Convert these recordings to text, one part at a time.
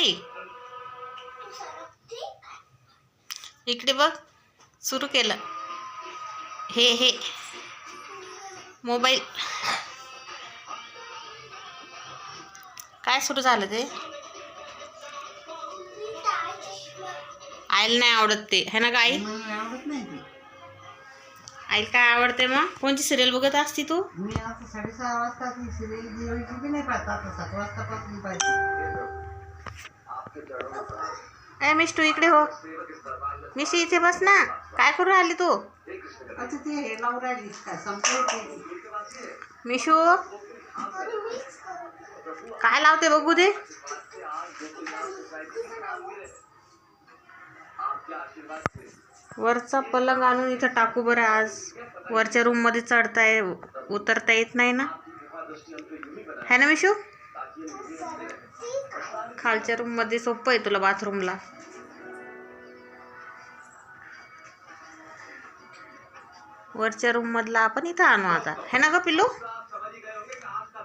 आणली इकडे बघ सुरू केलं. हे हे. मोबाईल. काय सुरू झालं ते? आईला नाही आवडत ते. है ना काय मला काय आवडते मग? कोणची सिरियल बघत असती तू? मी आता साडेसहा वाजता सिरियल जेवायची बी नाही पाहत? आता सात वाजतापासून पाहिजे ए मिष्टू इकडे हो. मिशी इथे बस ना. काय करू राहिली तू? अच्छा ते हे लावून राहिलीस काय संपलं ते मिशू? काय लावते बघू दे. वरचा पलंग आणून इथं टाकू बरं आज. वरच्या रूममध्ये चढता ये उतरता येत नाही ना. है ना मिशू? खालच्या रूममध्ये सोपं आहे तुला बाथरूमला वरच्या रूम मधला आपण इथं आणू आता. है ना ग पिल्लू?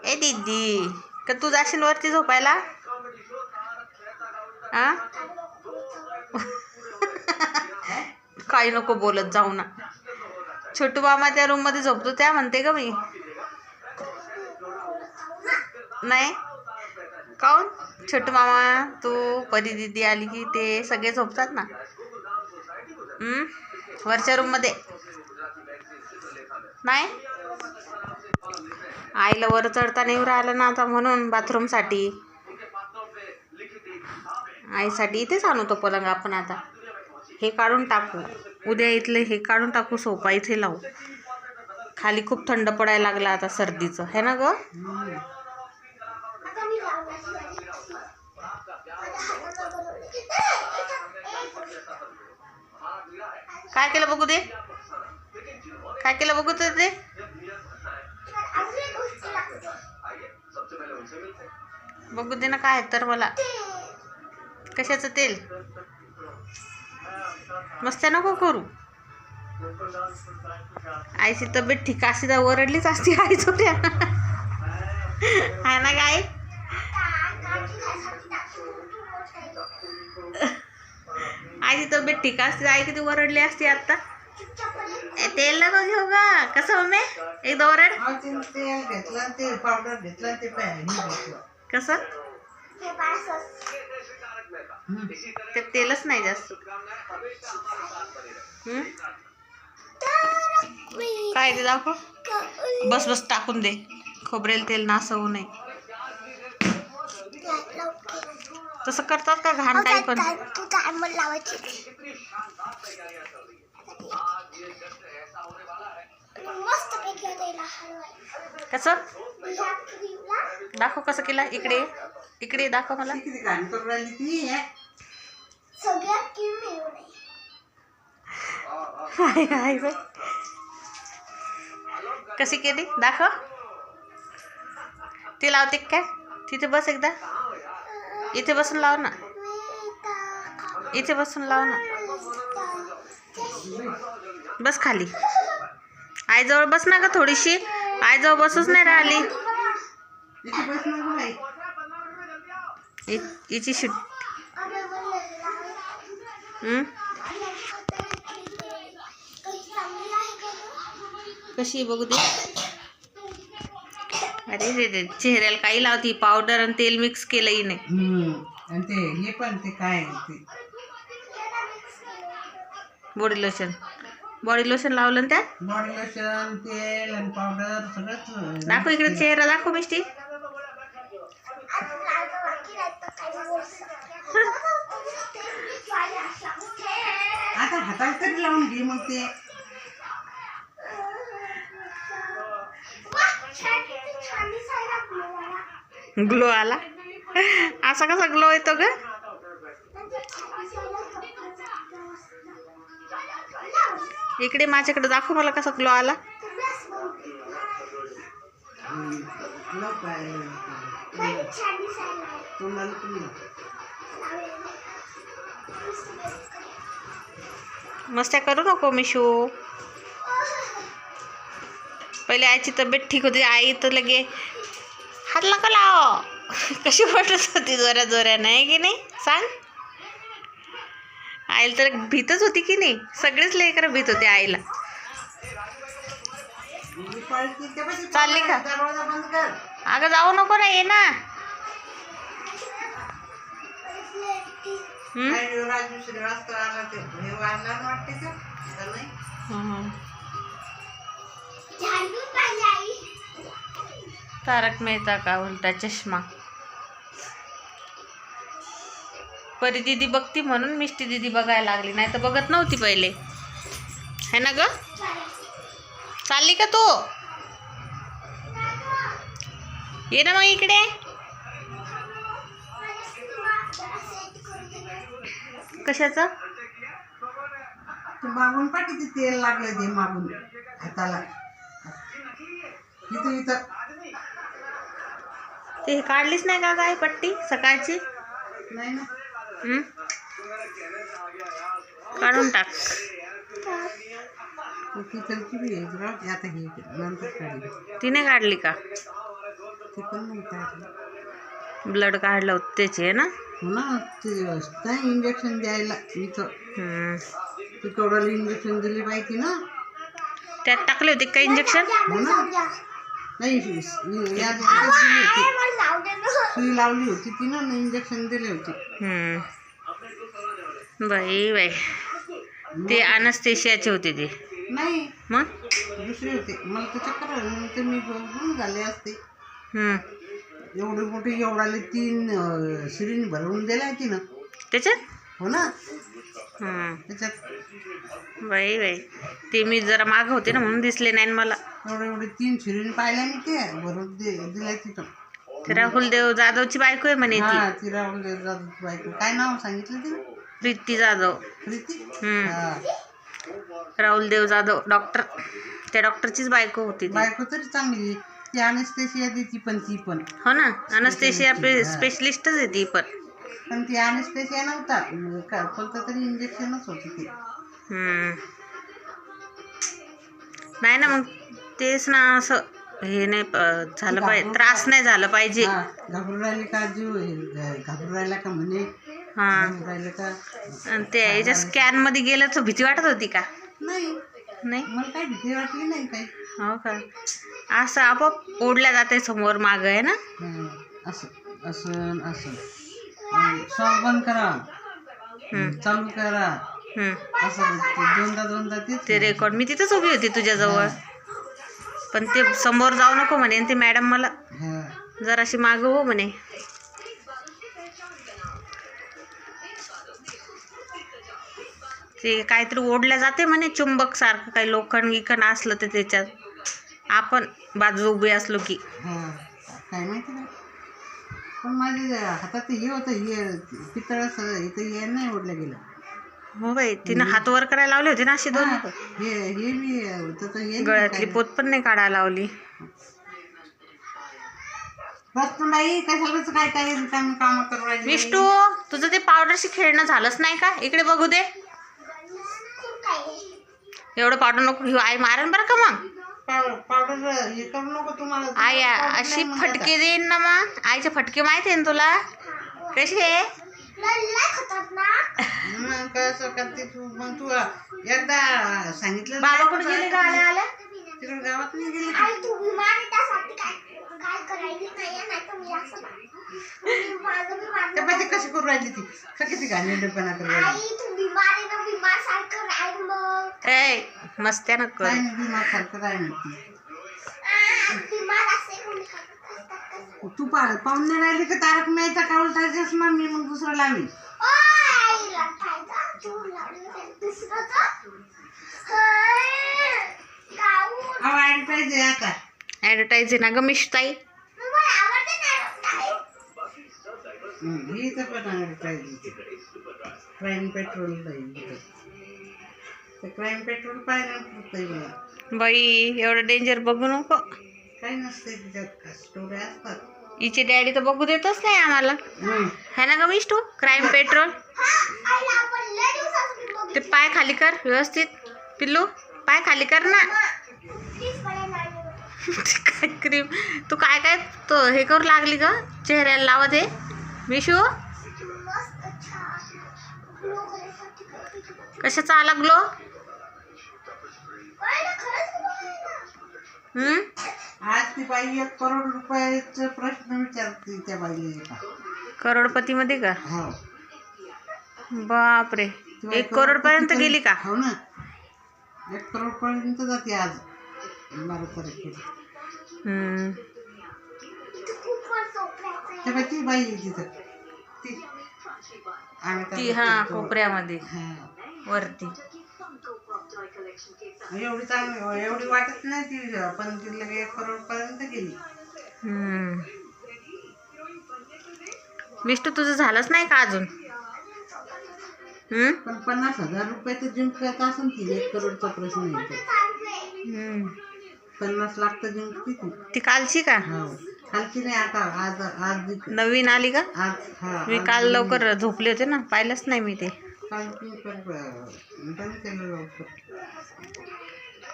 ए दीदी का तू जाशील वरती झोपायला? आ? काही नको बोलत जाऊ ना. छोटू मामा त्या रूममध्ये झोपतो त्या म्हणते का मी. नाही? काऊन? छोटू मामा तू परी दिदी आली की ते सगळे झोपतात ना? वरच्या रूममध्ये. नाही? आईला वर चढता नाही राहिलं ना आता म्हणून बाथरूमसाठी आईसाठी इथेच आणू तो पलंग आपण आता. हे काढून टाकू. उद्या इथले हे काढून टाकू सोफा इथे लावू. खाली खूप थंड पडायला लागला आता सर्दीचं. है ना गं? काय केलं बघू दे. काय केलं बघू तर ते बघू दे ना काय तर मला. कशाचं तेल? मस्त नको करू. आईची तब्येत ठीक अशी तर ओरडलीच असती आई छोट्या आहे ना काय आईची तब्येत ठीक असते? आई किती ओरडली असते आता? ए, तेल नको घेऊ का कसं हो मम्मी एकदा ओरड. घेतलं ते पावडर घेतलं ते कसं? ते तेलच नाही जास्त. काय ते दाखव. बस बस टाकून दे. खोबरेल तेल नासवू होऊ नये. तसं करतात का घाण काही पण? तू टायमर लावायची मस्त पैकी त्याला हलवाय कसं? क्रीमला दाखव कसं केलं? इकडे इकडे दाखव मला. कशी केली? दाखव. ती लावते का? काय तिथे बस एकदा. इथे बसून लाव ना. इथे बसून लाव ना. बस खाली. आईजवळ बस ना का थोडीशी. आईजवळ बसूच नाही राहिली. हिची शिट. कशी बघू दे. अरे रे रे चेहऱ्याला काही लावती पावडर आणि तेल मिक्स केलं हिने. हम्म. आणि ते हे पण ते काय ते? बॉडी लोशन बॉडी लोशन लावलं ना त्यात? बॉडी लोशन तेल आणि पावडर सगळंच दाखव इकडे चेहरा दाखव मिष्टी. आता हाताला तरी लावून घे मग ते. ग्लो आला. असा कसा ग्लो येतो ग? इकडे माझ्याकडे दाखव मला कसा ग्लो आला. मस्त मस्त्या करू नको मिशू. पहिले आईची तब्येत ठीक होती आई तर लगे हात नका लाव. कशी पटत होती? जोऱ्या जोऱ्या नाही की नाही? सांग. आईला तर भीतच होती की नाही? सगळेच लेकरं भीत होते आईला. चालली का? अगं जाऊ नको ना ये ना. हम्म? तारक मेहता का उलटा चष्मा? परी दिदी बघती म्हणून मिष्टी दिदी बघायला लागली नाही तर बघत नव्हती पहिले. है ना ग? चालली का तू? ये ना मग इकडे. कशाचं? मागून पाठी तेल लागलं ते मागून हाताला. इथं इथं. ते काढलीच नाही का काय पट्टी सकाळची? नाही ना? काढून टाक. हे तिने काढली का? ते ब्लड काढलं होतं त्याचे आहे ना ते नाही इंजेक्शन द्यायला इथं. हं. ती केवढ्याला इंजेक्शन दिली पाहिजे ना त्यात टाकले होते का इंजेक्शन नाही या ना. सुई लावली होती तिनं इंजेक्शन दिले होते. हं. बाई बाई. ते अनस्थेशियाचे होते ते. नाही. मग? दुसरे होते. मला तर चक्कर ते मी बघून झाले असते. हं. एवढे मोठे एवढाले तीन सिरिंज भरवून दिल्या तिनं. त्याच्यात? हो ना. बाई बाई. ते मी जरा माग होते ना म्हणून दिसले नाही मला. एवढे एवढे तीन सिरिंज पाहिल्या मी ते. भरून दे तिथं. ते राहुल देव जाधवची बायको आहे म्हणे ती हा ती. राहुल जाधवची बायको. काय नाव सांगितलं तिने? प्रीती जाधव. प्रीती? हम्म. हा. राहुल देव जाधव डॉक्टर. त्या डॉक्टरचीच बायको होती ती. बायको तरी चांगली. ती अनेस्थेशिया देती पण ती पण. हो ना? अनस्थेशिया स्पेशलिस्टच आहे ती पण. पण ती अनेस्थेशिया नव्हता. का कोणतं तरी इंजेक्शनच होती ते. हम्म. नाही ना मग तेच ना असं हे नाही प- झालं पाहिजे. त्रास नाही झालं पाहिजे. हा घाबरून राहिले का जीव हे, घाबरून राहिला का म्हणे? हा. घाबरून राहिले का? आणि ते याच्या स्कॅनमध्ये गेलं तर भीती वाटत होती का? नाही. नाही? मला काही भीती वाटली नाही काही. हो का? असं आपोआप ओढल्या जाते समोर माग आहे ना? हा, असं असं असं. बंद करा. चालू करा. असं ते दोनदा दोनदा तेच ते रेकॉर्ड मी तिथंच उभी होती तुझ्याजवळ. पण ते समोर जाऊ नको म्हणे. आणि ते मॅडम मला हा. जराशी माग हो म्हणे. ते काहीतरी ओढल्या जाते म्हणे चुंबक सारखं. काही लोखंड गिखंड असलं तर त्याच्यात. आपण बाजू उभे असलो की. हा. काय माहिती नाही पण माझ्या हातात हे होतं हे पितळाचं इथं हे नाही ओढलं गेलं. हो बाई तिनं हात वर करायला लावले होते ना अशी दोन? हा, हे हे हे नाही गळ्यातली. पोत पण नाही काढायला लावली. बस तू नाही कशालाच काय काय रिकामी कामं करू राहिली विष्णू तुझं ते पावडरशी खेळणं झालंच नाही का? इकडे बघू दे. एवढं पावडर नको घेऊ आई मारण बरं का मग? पाव- पावडर हे करू नको तुम्हाला आई अशी फटके देईन ना मग. आईचे फटके माहिती आहे ना तुला? खतरनाक आता. मग कसं करते तू? मग तू एकदा सांगितलं बाबा कुठे का? गेले का आल्या? आल्या तिकडे गावात नाही गेली आई तू विमान आहे त्यासाठी काय काय करायली? नाही नाही तर मी असं मी माझं विमान त्या पाहिजे कशी करू राहिली ती? का किती घाणेरडेपणा करू राहिली. आई तू विमान आहे ना विमान सारखं राहील मग. ए कर करत असतात कसं? तू पा पाहून नाही राहिली का तारक मेहता का उलटा चष्मा मी मग दुसरं लावी ओ, आई लठायचा तू लावलं ते दुसरंच हं, गाऊन. अहो आडी पाहिजे आता ऍडव्हर्टाईज आहे ना ग ना लठाई. हं, तर पण आडी पाहिजे क्राईम पेट्रोल ते क्राईम पेट्रोल बाई एवढं डेंजर बघू नको. काही नसते त्याच्यात स्टोऱ्या असतात. हिचे डॅडी तर बघू देतच नाही आम्हाला. हं. है ना ग मिष्टू क्राईम पेट्रोल ते. पाय खाली कर व्यवस्थित. पिल्लू पाय खाली कर ना. काय क्रीम तू काय काय तो हे करू लागली ग? चेहऱ्याला लावत आहे मिशू कशाचा आला ग्लो आज ती बाई एक करोड रुपयाचा प्रश्न विचारते त्या बाईला. एका करोडपतीमध्ये का? हो. बापरे. एक करोड पर्यंत करोडपती गेली का? हो ना. एक करोड पर्यंत जाते आज. बारा तारखेला हम्म. त्या बाई ती बाई आहे तिथं. ती आम्ही ती त्याला हा. कोपऱ्यामध्ये. हा. वरती. एवढी चांगली एवढी वाटत नाही ती पण ती लगे एक करोड पर्यंत गेली. हम्म. विष्णू तुझं झालंच नाही का अजून? हम्म? पण पन्नास हजार रुपये तर जिंकत असून ती एक करोडचा प्रश्न येतो. हम्म. पन्नास लाख तर जिंकती ती. ती कालची का? हो. खालची नाही आता आज आज नवीन आली का? आज हा मी काल लवकर झोपले होते ना पाहिलंच नाही मी ते.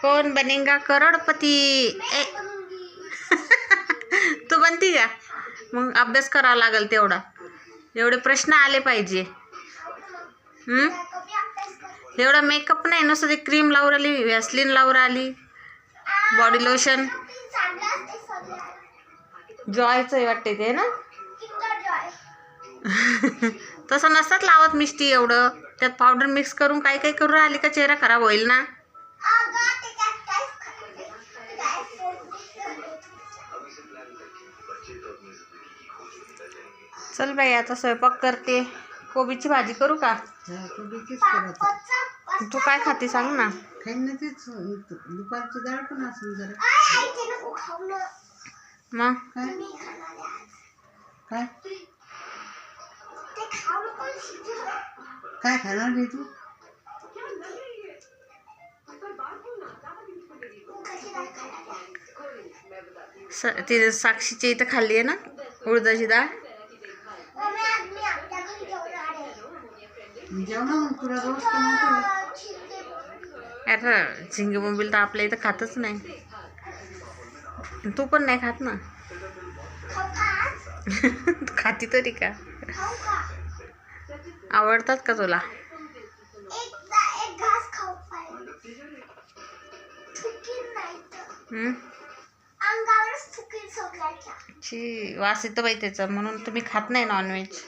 कोण बनेगा करोडपती ए तू बनती का मग अभ्यास करावा लागेल तेवढा एवढे प्रश्न आले पाहिजे. एवढा मेकअप नाही नुसतं ते क्रीम लावून आली व्हॅसलिन लावून आली बॉडी लोशन. जॉयचं वाटते ते ना. तसं नसतात लावत मिष्टी एवढं. त्यात पावडर मिक्स करून काही काही करून राहिली का चेहरा खराब होईल ना. चल बाई आता स्वयंपाक करते. कोबीची भाजी करू का? तू काय खाते सांग ना. खाईन ना तेच. दुपारची डाळ पण असेल जरा. मग? काय. काय खाणार नाही तू कशी काय खाणार आहे? स ती साक्षीच्या इथं खाल्ली आहे ना उडदाची डाळ मम्मी, आज मी आमच्या घरी जेवणार आहे. जेवणा मग तुला रोज कमवतो अं, शिंदे बोलली. आता झिंगे बोंबील तर आपल्या इथं खातच नाही तू पण नाही खात ना? खाती तरी का? आवडतात का तुला. ची वास येतो बाई त्याचा. म्हणून तुम्ही खात नाही नॉनव्हेज